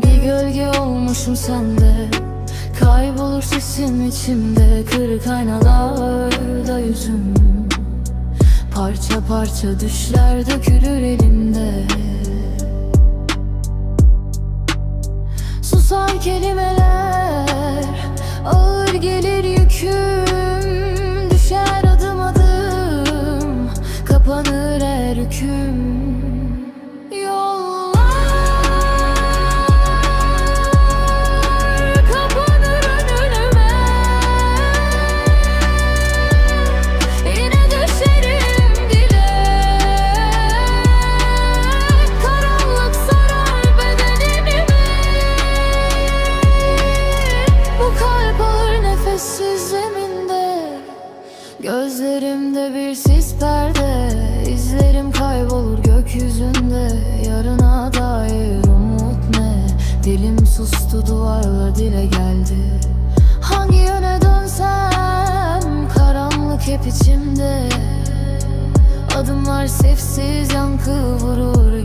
gölge olmuşum sende. Kaybolur sesim içimde. Kırık aynalarda yüzüm. Parça parça düşler dökülür elimde Susar kelimeler Ağır gelir yüküm. Düşer adım adım Kapanır her hüküm Bir sis perde İzlerim kaybolur gökyüzünde. Yarına dair umut ne? Dilim sustu duvarlar dile geldi. Hangi yöne dönsem? Karanlık hep içimde. Adımlar sessiz yankı vurur